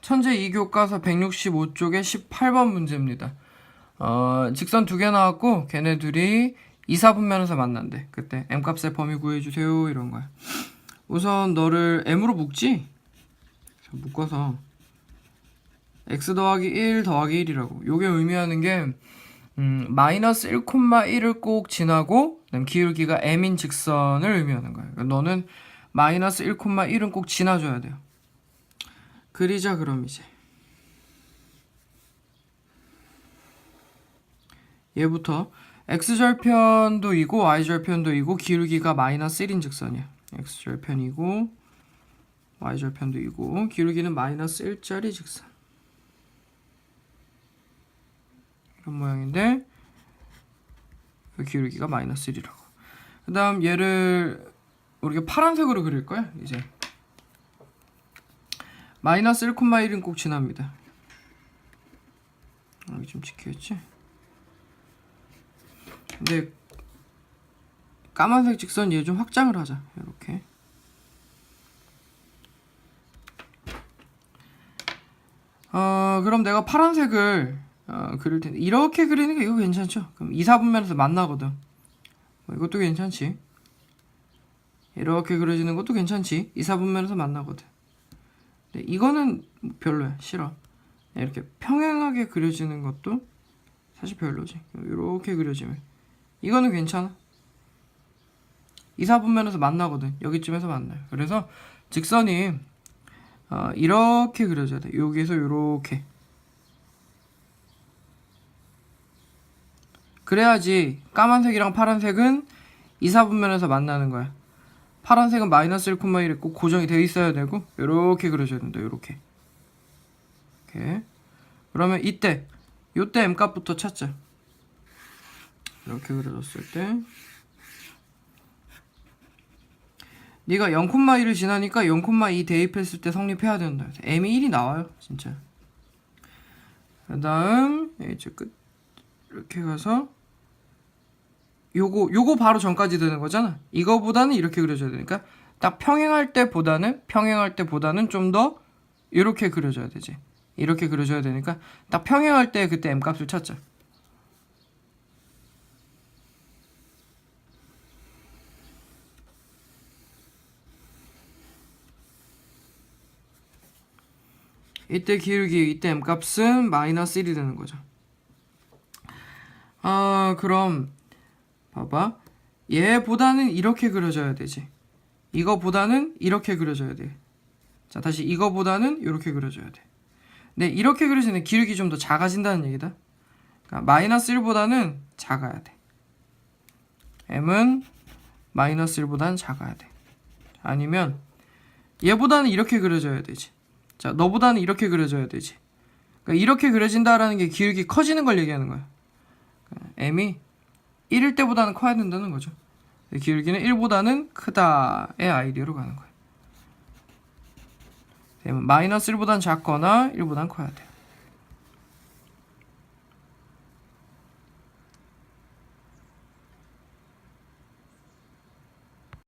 천재 2교과서 165쪽의 18번 문제입니다. 어, 직선 두 개 나왔고 걔네 둘이 이사분면에서 만난대. 그때 m값의 범위 구해주세요 이런 거야. 우선 너를 m으로 묶지? 자, 묶어서 x 더하기 1 더하기 1이라고. 요게 의미하는 게 음, 마이너스 1,1을 꼭 지나고 기울기가 m인 직선을 의미하는 거예요. 그러니까 너는 마이너스 1,1은 꼭 지나줘야 돼요. 그리자 그럼 이제 얘부터 x절편도 이고 y절편도 이고 기울기가 마이너스 1인 직선이야. x절편이고 y절편도 이고 기울기는 마이너스 1짜리 직선. 이런 모양인데 그 기울기가 마이너스 1이라고. 그 다음 얘를 우리가 파란색으로 그릴 거야 이제. 마이너스 1,1은 꼭 지납니다. 여기 좀 찍혀있지? 근데 까만색 직선 얘 좀 확장을 하자. 이렇게. 어, 그럼 내가 파란색을 어, 그릴 텐데 이렇게 그리는 게 이거 괜찮죠? 그럼 2, 4분면에서 만나거든. 뭐 이것도 괜찮지. 이렇게 그려지는 것도 괜찮지. 2, 4분면에서 만나거든. 네, 이거는 별로야. 싫어. 이렇게 평행하게 그려지는 것도 사실 별로지. 이렇게 그려지면 이거는 괜찮아. 2, 4분면에서 만나거든. 여기쯤에서 만나요. 그래서 직선이 어, 이렇게 그려져야 돼. 여기서 이렇게. 그래야지 까만색이랑 파란색은 2, 4분면에서 만나는 거야. 파란색은 마이너스 1,1에 꼭 고정이 돼 있어야 되고 이렇게 그려줘야 된다. 이렇게. 이렇게. 그러면 이때 요때 m 값부터 찾자. 이렇게 그려졌을 때 네가 0,2를 지나니까 0,2 대입했을 때 성립해야 된다. m이 1이 나와요, 진짜. 그 다음 이제 끝 이렇게 가서 요거 요거 바로 전까지 되는 거잖아. 이거보다는 이렇게 그려줘야 되니까 딱 평행할 때보다는 평행할 때보다는 좀 더 이렇게 그려줘야 되지. 이렇게 그려줘야 되니까 딱 평행할 때 그때 m 값을 찾자. 이때 기울기 이때 m 값은 마이너스 1이 되는 거죠. 아 그럼 봐봐 얘보다는 이렇게 그려져야 되지. 이거보다는 이렇게 그려져야 돼. 자 다시 이거보다는 이렇게 그려져야 돼. 근데 이렇게 그려지는 기울기 좀 더 작아진다는 얘기다. 그러니까 마이너스 1보다는 작아야 돼. m은 마이너스 1보다는 작아야 돼. 아니면 얘보다는 이렇게 그려져야 되지. 자, 너보다는 이렇게 그려져야 되지. 그러니까 이렇게 그려진다라는 게 기울기 커지는 걸 얘기하는 거야. 그러니까 m이 1일 때보다는 커야 된다는 거죠. 기울기는 1보다는 크다의 아이디어로 가는 거야. 마이너스 1보다는 작거나 1보다는 커야 돼.